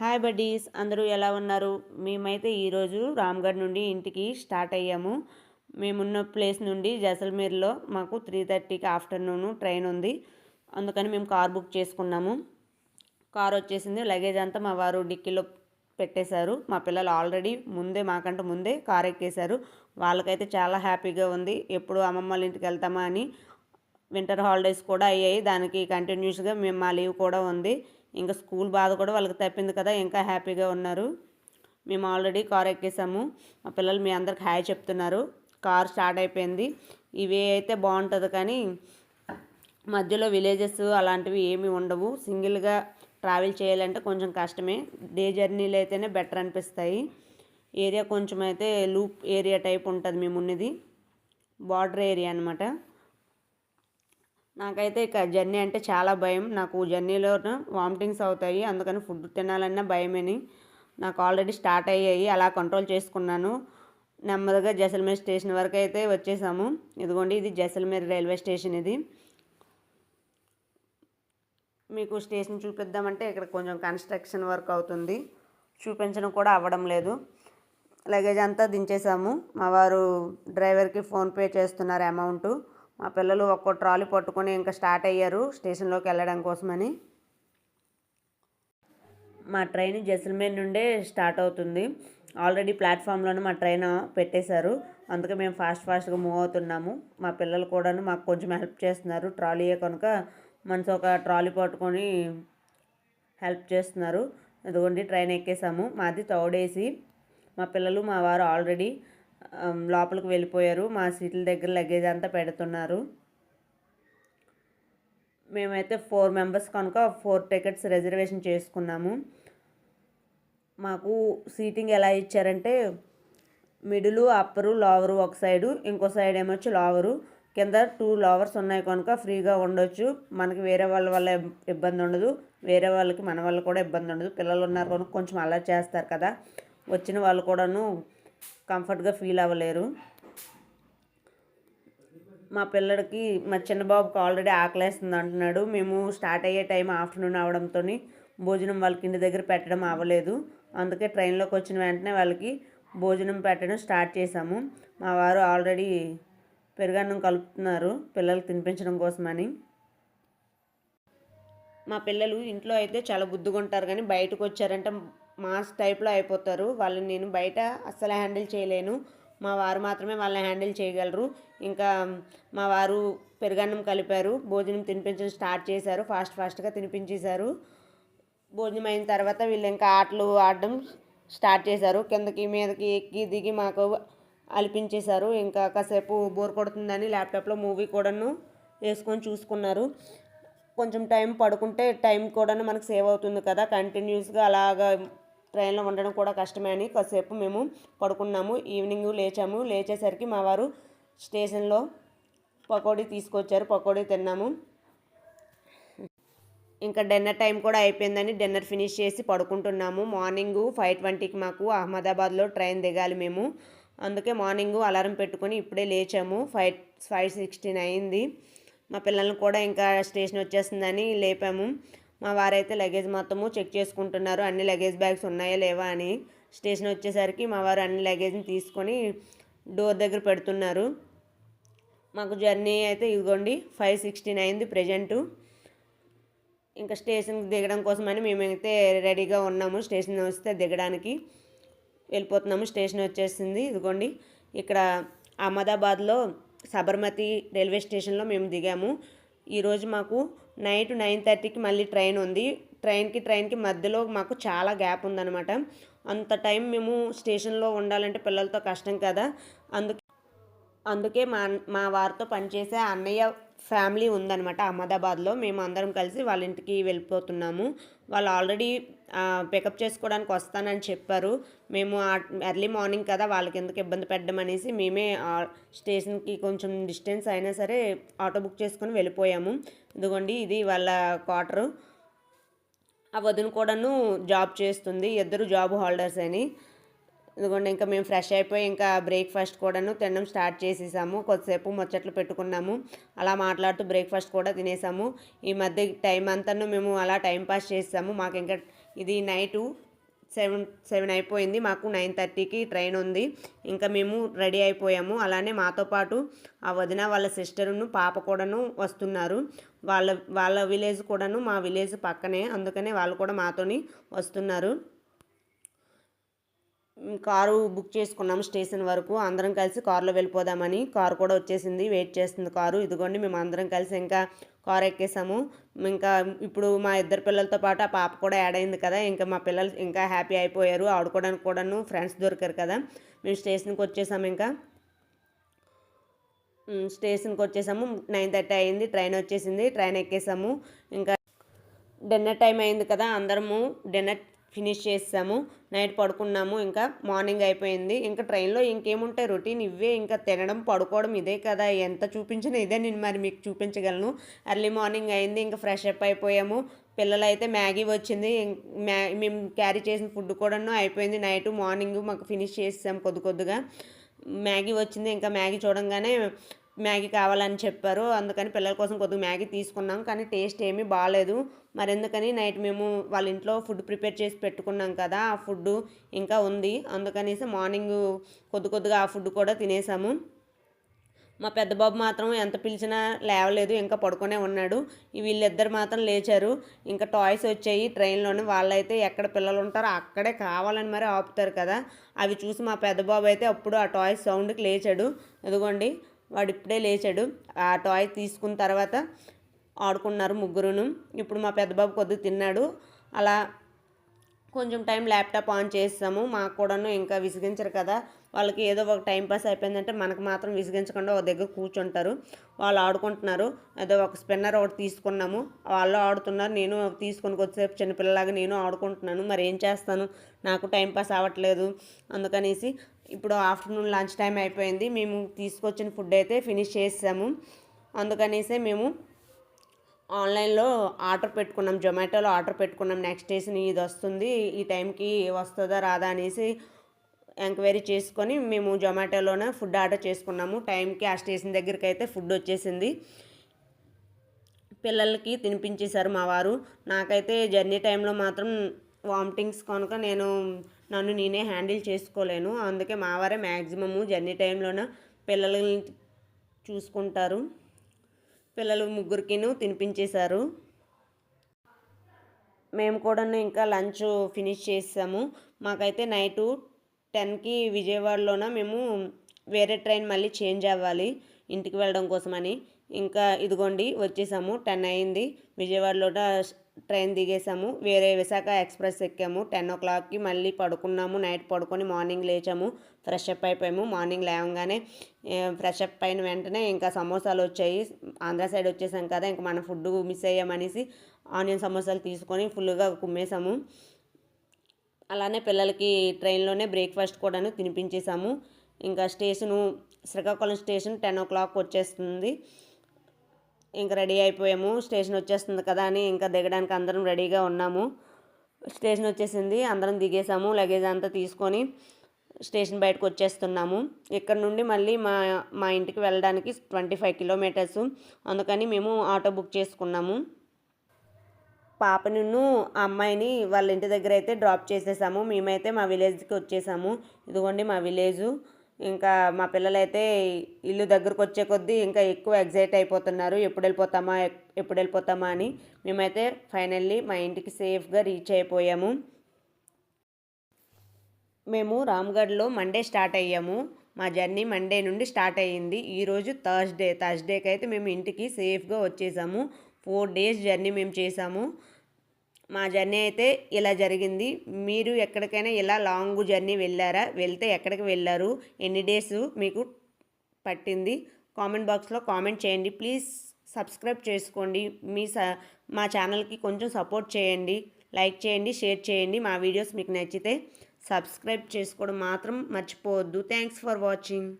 Hi buddies అందరూ ఎలా ఉన్నారు? మేమైతే ఈరోజు రామ్గఢ్ నుండి ఇంటికి స్టార్ట్ అయ్యాము. మేమున్న ప్లేస్ నుండి జైసల్మేర్లో మాకు త్రీ థర్టీకి ఆఫ్టర్నూన్ ట్రైన్ ఉంది. అందుకని మేము కార్ బుక్ చేసుకున్నాము. కార్ వచ్చేసింది. లగేజ్ అంతా మా వారు డిక్కీలో పెట్టేశారు. మా పిల్లలు ఆల్రెడీ ముందే మాకంటే ముందే కార్ ఎక్కేశారు. వాళ్ళకైతే చాలా హ్యాపీగా ఉంది. ఎప్పుడు అమ్మమ్మ వాళ్ళ ఇంటికి వెళ్తామా అని వింటర్ హాలిడేస్ కూడా అయ్యాయి. దానికి కంటిన్యూస్గా మేము మా లీవ్ కూడా ఉంది. ఇంకా స్కూల్ బాధ కూడా వాళ్ళకి తప్పింది కదా ఇంకా హ్యాపీగా ఉన్నారు. మేము ఆల్రెడీ కార్ ఎక్కేసాము. మా పిల్లలు మీ అందరికి హాయ్ చెప్తున్నారు. కార్ స్టార్ట్ అయిపోయింది. ఇవి అయితే బాగుంటుంది కానీ మధ్యలో విలేజెస్ అలాంటివి ఏమీ ఉండవు. సింగిల్గా ట్రావెల్ చేయాలంటే కొంచెం కష్టమే. డే జర్నీలు అయితేనే బెటర్ అనిపిస్తాయి. ఏరియా కొంచెం అయితే లూప్ ఏరియా టైప్ ఉంటుంది మేమున్నది. బార్డర్ ఏరియా అనమాట నాకైతే ఇక జర్నీ అంటే చాలా భయం. నాకు జర్నీలో వామిటింగ్స్ అవుతాయి. అందుకని ఫుడ్ తినాలన్నా భయమని. నాకు ఆల్రెడీ స్టార్ట్ అయ్యాయి. అలా కంట్రోల్ చేసుకున్నాను. నెమ్మదిగా జైసల్మేర్ స్టేషన్ వరకు అయితే వచ్చేసాము. ఇదిగోండి ఇది జైసల్మేర్ రైల్వే స్టేషన్ ఇది. మీకు స్టేషన్ చూపిద్దామంటే ఇక్కడ కొంచెం కన్స్ట్రక్షన్ వర్క్ అవుతుంది. చూపించడం కూడా అవ్వడం లేదు. లగేజ్ అంతా దించేసాము. మా వారు డ్రైవర్కి ఫోన్పే చేస్తున్నారు అమౌంట్. మా పిల్లలు ఒక్కో ట్రాలీ పట్టుకొని ఇంకా స్టార్ట్ అయ్యారు స్టేషన్లోకి వెళ్ళడం కోసమని. మా ట్రైన్ జైసల్మేర్ నుండే స్టార్ట్ అవుతుంది. ఆల్రెడీ ప్లాట్ఫామ్లోనే మా ట్రైన్ పెట్టేశారు. అందుకే మేము ఫాస్ట్ ఫాస్ట్గా మూవ్ అవుతున్నాము. మా పిల్లలు కూడాను మాకు కొంచెం హెల్ప్ చేస్తున్నారు. ట్రాలీయే కనుక మనసు ఒక ట్రాలీ పట్టుకొని హెల్ప్ చేస్తున్నారు. ఇదిగోండి ట్రైన్ ఎక్కేసాము. మాది తౌడేసి. మా పిల్లలు మా వారు ఆల్రెడీ లోపలికి వెళ్ళిపోయారు. మా సీట్ల దగ్గర లగేజ్ అంతా పెడుతున్నారు. మేమైతే ఫోర్ మెంబర్స్ కనుక ఫోర్ టికెట్స్ రిజర్వేషన్ చేసుకున్నాము. మాకు సీటింగ్ ఎలా ఇచ్చారంటే మిడిలు అప్పరు లోవరు ఒక సైడు ఇంకో సైడ్ ఏమొచ్చి? లోవరు కింద టూ లోవర్స్ ఉన్నాయి కనుక ఫ్రీగా ఉండొచ్చు. మనకి వేరే వాళ్ళ వల్ల ఇబ్బంది ఉండదు. వేరే వాళ్ళకి మన వల్ల కూడా ఇబ్బంది ఉండదు. పిల్లలు ఉన్నారు కనుక కొంచెం అలర్ట్ చేస్తారు కదా. వచ్చిన వాళ్ళు కూడాను కంఫర్ట్గా ఫీల్ అవ్వలేరు. మా పిల్లడికి మా చిన్న బాబుకి ఆల్రెడీ ఆకలేస్తుంది అంటున్నాడు. మేము స్టార్ట్ అయ్యే టైం ఆఫ్టర్నూన్ అవడంతో భోజనం వాళ్ళకి ఇంటి దగ్గర పెట్టడం అవ్వలేదు. అందుకే ట్రైన్లోకి వచ్చిన వెంటనే వాళ్ళకి భోజనం పెట్టడం స్టార్ట్ చేశాము. మా వారు ఆల్రెడీ పెరుగన్నం కలుపుతున్నారు. పిల్లలు తినిపించడం కోసమని. మా పిల్లలు ఇంట్లో అయితే చాలా బుద్ధిగా కానీ బయటకు వచ్చారంటే మాస్ టైప్లో అయిపోతారు. వాళ్ళని నేను బయట అస్సలు హ్యాండిల్ చేయలేను. మా వారు మాత్రమే వాళ్ళని హ్యాండిల్ చేయగలరు. ఇంకా మా వారు పెరుగన్నం కలిపారు. భోజనం తినిపించడం స్టార్ట్ చేశారు. ఫాస్ట్ ఫాస్ట్గా తినిపించేశారు. భోజనం అయిన తర్వాత వీళ్ళు ఇంకా ఆటలు ఆడడం స్టార్ట్ చేశారు. కిందకి మీదకి ఎక్కి దిగి మాకు అలిపించేశారు. ఇంకా కాసేపు బోర్ కొడుతుందని ల్యాప్టాప్లో మూవీ కూడాను వేసుకొని చూసుకున్నారు. కొంచెం టైం పడుకుంటే టైం కూడా మనకు సేవ్ అవుతుంది కదా. కంటిన్యూస్గా అలాగా ట్రైన్లో ఉండడం కూడా కష్టమే అని కాసేపు మేము పడుకున్నాము. ఈవినింగ్ లేచాము. లేచేసరికి మా వారు స్టేషన్లో పకోడీ తీసుకొచ్చారు. పకోడీ తిన్నాము. ఇంకా డిన్నర్ టైం కూడా అయిపోయిందని డిన్నర్ ఫినిష్ చేసి పడుకుంటున్నాము. మార్నింగ్ ఫైవ్ ట్వంటీకి మాకు అహ్మదాబాద్లో ట్రైన్ దిగాలి మేము. అందుకే మార్నింగ్ అలారం పెట్టుకొని ఇప్పుడే లేచాము. ఫైవ్ ఫైవ్ సిక్స్టీన్ అయింది. మా పిల్లల్ని కూడా ఇంకా స్టేషన్ వచ్చేస్తుందని లేపాము. మా వారైతే లగేజ్ మొత్తము చెక్ చేసుకుంటున్నారు. అన్ని లగేజ్ బ్యాగ్స్ ఉన్నాయా లేవా అని స్టేషన్ వచ్చేసరికి మా వారు అన్ని లగేజ్ని తీసుకొని డోర్ దగ్గర పెడుతున్నారు. మాకు జర్నీ అయితే ఇదిగోండి ఫైవ్ సిక్స్టీన్ అయింది ప్రజెంటు ఇంకా స్టేషన్కి దిగడం కోసమని మేమైతే రెడీగా ఉన్నాము. స్టేషన్ వస్తే దిగడానికి వెళ్ళిపోతున్నాము. స్టేషన్ వచ్చేసింది. ఇదిగోండి ఇక్కడ అహ్మదాబాద్లో సబర్మతి రైల్వే స్టేషన్లో మేము దిగాము. ఈరోజు మాకు నైట్ నైన్ థర్టీకి మళ్ళీ ట్రైన్ ఉంది. ట్రైన్కి ట్రైన్కి మధ్యలో మాకు చాలా గ్యాప్ ఉందన్నమాట. అంత టైం మేము స్టేషన్లో ఉండాలంటే పిల్లలతో కష్టం కదా. అందుకే అందుకే మా మా వారితో పనిచేసే అన్నయ్య ఫ్యామిలీ ఉందనమాట అహ్మదాబాద్లో. మేము అందరం కలిసి వాళ్ళ ఇంటికి వెళ్ళిపోతున్నాము. వాళ్ళు ఆల్రెడీ పికప్ చేసుకోవడానికి వస్తానని చెప్పారు. మేము ఎర్లీ మార్నింగ్ కదా వాళ్ళకి ఎందుకు ఇబ్బంది పెట్టడం అనేసి మేమే స్టేషన్కి కొంచెం డిస్టెన్స్ అయినా సరే ఆటో బుక్ చేసుకొని వెళ్ళిపోయాము. ఇదిగోండి ఇది వాళ్ళ క్వార్టరు. ఆ వదిన కూడాను జాబ్ చేస్తుంది. ఇద్దరు జాబ్ హోల్డర్స్ అని. ఇదిగోండి ఇంకా మేము ఫ్రెష్ అయిపోయి ఇంకా బ్రేక్ఫాస్ట్ కూడాను తినడం స్టార్ట్ చేసేసాము. కొద్దిసేపు ముచ్చట్లు పెట్టుకున్నాము. అలా మాట్లాడుతూ బ్రేక్ఫాస్ట్ కూడా తినేసాము. ఈ మధ్య టైం అంతా మేము అలా టైం పాస్ చేసాము మాకు ఇంకా ఇది నైటు సెవెన్ సెవెన్ అయిపోయింది. మాకు నైన్ థర్టీకి ట్రైన్ ఉంది. ఇంకా మేము రెడీ అయిపోయాము. అలానే మాతో పాటు ఆ వదిన వాళ్ళ సిస్టర్ను పాప కూడాను వస్తున్నారు. వాళ్ళ వాళ్ళ విలేజ్ కూడాను మా విలేజ్ పక్కనే. అందుకనే వాళ్ళు కూడా మాతోని వస్తున్నారు. కారు బుక్ చేసుకున్నాము స్టేషన్ వరకు. అందరం కలిసి కారులో వెళ్ళిపోదామని కారు కూడా వచ్చేసింది. వెయిట్ చేస్తుంది కారు. ఇదిగోండి మేము అందరం కలిసి ఇంకా కారు ఎక్కేసాము. ఇంకా ఇప్పుడు మా ఇద్దరు పిల్లలతో పాటు ఆ పాప కూడా యాడ్ అయింది కదా. ఇంకా మా పిల్లలు ఇంకా హ్యాపీ అయిపోయారు. ఆడుకోవడానికి కూడాను ఫ్రెండ్స్ దొరికారు కదా. మేము స్టేషన్కి వచ్చేసాము ఇంకా. స్టేషన్కి వచ్చేసాము. నైన్ థర్టీ అయింది. ట్రైన్ వచ్చేసింది. ట్రైన్ ఎక్కేసాము. ఇంకా డిన్నర్ టైం అయింది కదా అందరము. డిన్నర్ ఫినిష్ చేసాము. నైట్ పడుకున్నాము. ఇంకా మార్నింగ్ అయిపోయింది. ఇంకా ట్రైన్లో ఇంకేముంటాయి రొటీన్ ఇవే ఇంకా తినడం పడుకోవడం ఇదే కదా. ఎంత చూపించినా ఇదే నేను మరి మీకు చూపించగలను. ఎర్లీ మార్నింగ్ అయింది. ఇంకా ఫ్రెష్ అప్ అయిపోయాము. పిల్లలైతే మ్యాగీ వచ్చింది. మ్యా మేము క్యారీ చేసిన ఫుడ్ కూడాను అయిపోయింది. నైట్ మార్నింగ్ మాకు ఫినిష్ చేసాం కొద్ది కొద్దిగా. మ్యాగీ వచ్చింది. ఇంకా మ్యాగీ చూడంగానే మ్యాగీ కావాలని చెప్పారు. అందుకని పిల్లల కోసం కొద్దిగా మ్యాగీ తీసుకున్నాం. కానీ టేస్ట్ ఏమీ బాగాలేదు మరి ఎందుకని నైట్ మేము వాళ్ళ ఇంట్లో ఫుడ్ ప్రిపేర్ చేసి పెట్టుకున్నాం కదా ఆ ఫుడ్ ఇంకా ఉంది. అందుకనేసి మార్నింగ్ కొద్ది కొద్దిగా ఆ ఫుడ్ కూడా తినేసాము. మా పెద్ద బాబు మాత్రం ఎంత పిలిచినా లేవలేదు ఇంకా పడుకునే ఉన్నాడు. వీళ్ళిద్దరు మాత్రం లేచారు. ఇంకా టాయ్స్ వచ్చాయి ట్రైన్లోనే. వాళ్ళైతే ఎక్కడ పిల్లలు ఉంటారో అక్కడే కావాలని మరి ఆపుతారు కదా. అవి చూసి మా పెద్ద బాబు అయితే అప్పుడు ఆ టాయ్స్ సౌండ్కి లేచాడు. ఎదుగోండి వాడు ఇప్పుడే లేచాడు. ఆ టాయ్ తీసుకున్న తర్వాత ఆడుకున్నారు ముగ్గురును. ఇప్పుడు మా పెద్దబాబు కొద్దిగా తిన్నాడు. అలా కొంచెం టైం ల్యాప్టాప్ ఆన్ చేస్తాము మాకు కూడాను ఇంకా విసిగించరు కదా. వాళ్ళకి ఏదో ఒక టైం పాస్ అయిపోయిందంటే మనకు మాత్రం విసిగించకుండా ఒక దగ్గర కూర్చుంటారు. వాళ్ళు ఆడుకుంటున్నారు. ఏదో ఒక స్పిన్నర్ ఒకటి తీసుకున్నాము. వాళ్ళు ఆడుతున్నారు. నేను తీసుకొని కొద్దిసేపు చిన్నపిల్లలాగా నేను ఆడుకుంటున్నాను. మరి ఏం చేస్తాను? నాకు టైం పాస్ అవ్వట్లేదు. అందుకనేసి ఇప్పుడు ఆఫ్టర్నూన్ లంచ్ టైం అయిపోయింది. మేము తీసుకొచ్చిన ఫుడ్ అయితే ఫినిష్ చేసాము. అందుకనేసే మేము ఆన్లైన్లో ఆర్డర్ పెట్టుకున్నాం. జొమాటోలో ఆర్డర్ పెట్టుకున్నాం. నెక్స్ట్ డేస్ ఇది వస్తుంది. ఈ టైంకి వస్తుందా రాదా అనేసి ఎంక్వైరీ చేసుకొని మేము జొమాటోలోనే ఫుడ్ ఆర్డర్ చేసుకున్నాము. టైంకి ఆ స్టేషన్ దగ్గరికి అయితే ఫుడ్ వచ్చేసింది. పిల్లలకి తినిపించేశారు మా వారు. నాకైతే జర్నీ టైంలో మాత్రం వామిటింగ్స్ కనుక నేను నన్ను నేనే హ్యాండిల్ చేసుకోలేను. అందుకే మా వారే మ్యాక్సిమము జర్నీ టైంలోన పిల్లల్ని చూసుకుంటారు. పిల్లలు ముగ్గురికిను తినిపించేశారు. మేము కూడా ఇంకా లంచ్ ఫినిష్ చేసాము. మాకైతే నైటు టెన్కి విజయవాడలోన మేము వేరే ట్రైన్ మళ్ళీ చేంజ్ అవ్వాలి ఇంటికి వెళ్ళడం కోసమని. ఇంకా ఇదిగోండి వచ్చేసాము. టెన్ అయింది. విజయవాడలో ట్రైన్ దిగేసాము. వేరే విశాఖ ఎక్స్ప్రెస్ ఎక్కాము. టెన్ ఓ క్లాక్కి మళ్ళీ పడుకున్నాము. నైట్ పడుకొని మార్నింగ్ లేచాము. ఫ్రెష్ అప్ అయిపోయాము. మార్నింగ్ లేవగానే ఫ్రెష్ అప్ అయిన వెంటనే ఇంకా సమోసాలు వచ్చాయి. ఆంధ్ర సైడ్ వచ్చేసాం కదా ఇంకా మన ఫుడ్ మిస్ అయ్యామనేసి ఆనియన్ సమోసాలు తీసుకొని ఫుల్గా కుమ్మేసాము. అలానే పిల్లలకి ట్రైన్లోనే బ్రేక్ఫాస్ట్ కూడాను తినిపించేసాము. ఇంకా station Srikakulam station ten o'clock వచ్చేస్తుంది. ఇంకా రెడీ అయిపోయాము. స్టేషన్ వచ్చేస్తుంది కదా అని ఇంకా దిగడానికి అందరం రెడీగా ఉన్నాము. స్టేషన్ వచ్చేసింది. అందరం దిగేసాము. లగేజ్ అంతా తీసుకొని స్టేషన్ బయటకు వచ్చేస్తున్నాము. ఇక్కడ నుండి మళ్ళీ మా మా ఇంటికి వెళ్ళడానికి ట్వంటీ ఫైవ్ కిలోమీటర్స్. అందుకని మేము ఆటో బుక్ చేసుకున్నాము. పాపను ఆ అమ్మాయిని వాళ్ళ ఇంటి దగ్గర అయితే డ్రాప్ చేసేసాము. మేమైతే మా విలేజ్కి వచ్చేసాము. ఇదిగోండి మా విలేజు. ఇంకా మా పిల్లలైతే ఇల్లు దగ్గరకు వచ్చే కొద్దీ ఇంకా ఎక్కువ ఎగ్జైట్ అయిపోతున్నారు. ఎప్పుడు వెళ్ళిపోతామా ఎప్పుడు వెళ్ళిపోతామా అని మేమైతే ఫైనల్లీ మా ఇంటికి సేఫ్గా రీచ్ అయిపోయాము. మేము రామ్గఢ్లో మండే స్టార్ట్ అయ్యాము. మా జర్నీ మండే నుండి స్టార్ట్ అయ్యింది. ఈరోజు థర్స్డే. థర్స్డేకి అయితే మేము ఇంటికి సేఫ్గా వచ్చేసాము. ఫోర్ డేస్ జర్నీ మేము చేసాము. మా జర్నీ అయితే ఇలా జరిగింది. మీరు ఎక్కడికైనా ఇలా లాంగ్ జర్నీ వెళ్ళారా? వెళ్తే ఎక్కడికి వెళ్ళారు? ఎన్ని డేస్ మీకు పట్టింది? కామెంట్ బాక్స్లో కామెంట్ చేయండి. ప్లీజ్ సబ్స్క్రైబ్ చేసుకోండి. మీ స మా ఛానల్కి కొంచెం సపోర్ట్ చేయండి. లైక్ చేయండి షేర్ చేయండి. మా వీడియోస్ మీకు నచ్చితే సబ్స్క్రైబ్ చేసుకోవడం మాత్రం మర్చిపోవద్దు. Thanks for watching.